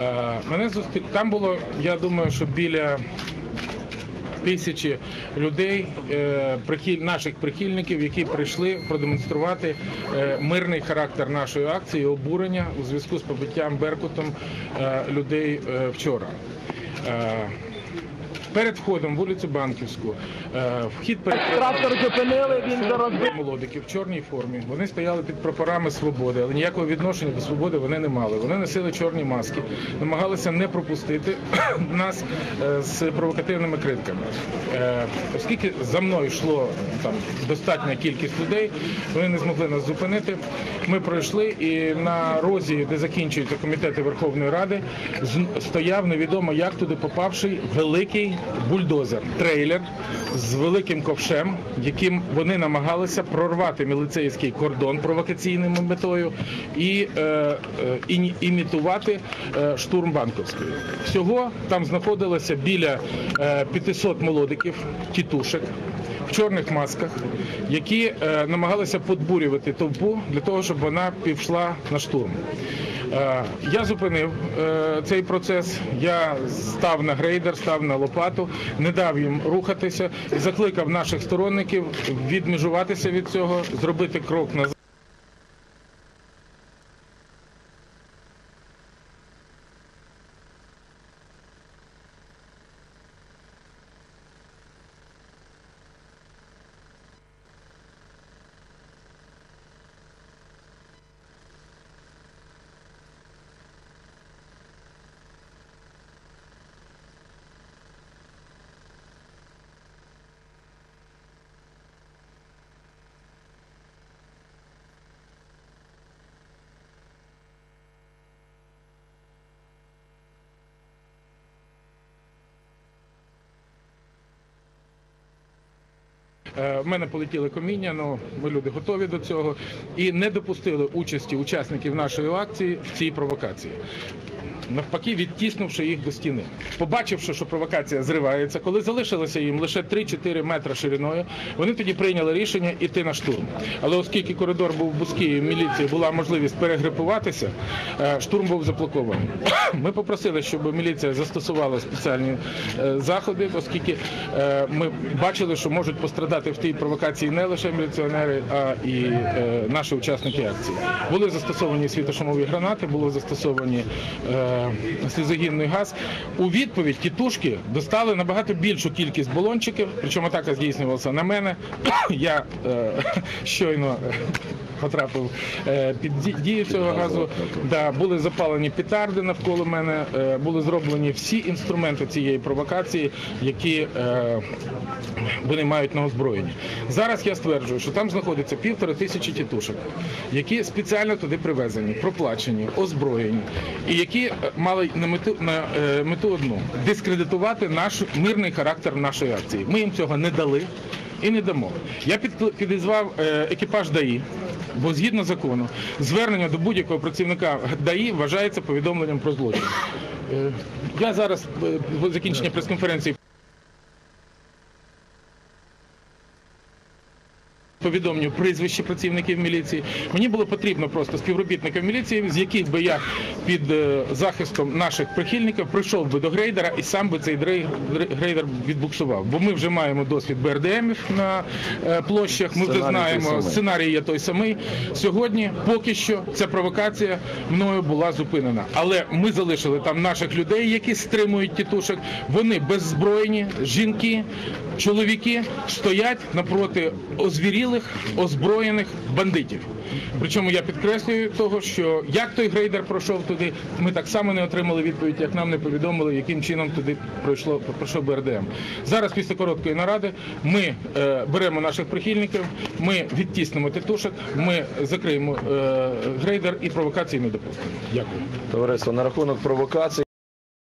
Е, Мене зустрі... Там було, я думаю, що біля тисячі людей, е, наших прихильників, які прийшли продемонструвати е, мирний характер нашої акції, обурення у зв'язку з побиттям Беркутом людей вчора. Перед входом в вулицю Банківську е, вхід перекритий. Трактор зупинили, він зараз Молодики в чорній формі. Вони стояли під прапорами свободи, але ніякого відношення до свободи вони не мали. Вони носили чорні маски, намагалися не пропустити нас е, з провокативними криками. Е, Оскільки за мною йшло там достатня кількість людей, вони не змогли нас зупинити. Ми пройшли і на розі, де закінчуються комітети Верховної Ради, стояв невідомо як туди попавший великий бульдозер, трейлер з великим ковшем, яким вони намагалися прорвати міліцейський кордон провокаційною метою і е, е, імітувати е, штурм банковської. Всього там знаходилося біля е, 500 молодиків, тітушек. В чорних масках, які е, намагалися подбурювати товпу для того, щоб вона пішла на штурм. Е, Я зупинив е, цей процес. Я став на грейдер, став на лопату, не дав їм рухатися і закликав наших сторонників відмежуватися від цього, зробити крок назад. В мене полетіли коміння, ну ми люди готові до цього і не допустили участі учасників нашої акції в цій провокації. Навпаки, відтіснувши їх до стіни, побачивши, що провокація зривається, коли залишилося їм лише 3-4 метри шириною, вони тоді прийняли рішення йти на штурм. Але оскільки коридор був вузький, і в міліції була можливість перегрупуватися, е, штурм був заблокований. Ми попросили, щоб міліція застосувала спеціальні е, заходи, оскільки е, ми бачили, що можуть пострадати в тій провокації не лише міліціонери, а і наші учасники акції. Були застосовані світошумові гранати, було застосовані слізогінний газ. У відповідь тітушки достали набагато більшу кількість балончиків, причому атака здійснювалася на мене. Я е, щойно потрапив е, під дію цього газу. Да, були запалені петарди навколо мене, е, були зроблені всі інструменти цієї провокації, які е, вони мають на озброєнні. Зараз я стверджую, що там знаходиться півтори тисячі тітушок, які спеціально туди привезені, проплачені, озброєні, і які мали на мету на мету одну дискредитувати наш мирний характер нашої акції. Ми їм цього не дали. І не дамо. Я підізвав е, екіпаж ДАІ, бо згідно закону, звернення до будь-якого працівника ДАІ вважається повідомленням про злочин. Е, я зараз е, закінчення прес-конференції повідомлю прізвище працівників міліції. Мені було потрібно просто співробітників міліції, з яких би я під е, захистом наших прихильників прийшов би до грейдера і сам би цей грейдер відбуксував. Бо ми вже маємо досвід БРДМів на е, площах. Ми вже знаємо сценарій є той самий. Сьогодні поки що ця провокація мною була зупинена. Але ми залишили там наших людей, які стримують тітушок. Вони беззбройні, жінки, чоловіки стоять напроти озвірілих, озброєних бандитів. Причому я підкреслюю того, що як той грейдер пройшов туди, ми так само не отримали відповідь, як нам не повідомили, яким чином туди пройшло пройшов БРДМ. Зараз після короткої наради ми е, беремо наших прихильників, ми відтіснимо титушок, ми закриємо е, грейдер і провокації не допустимо. Дякую. Товариство, на рахунок провокацій.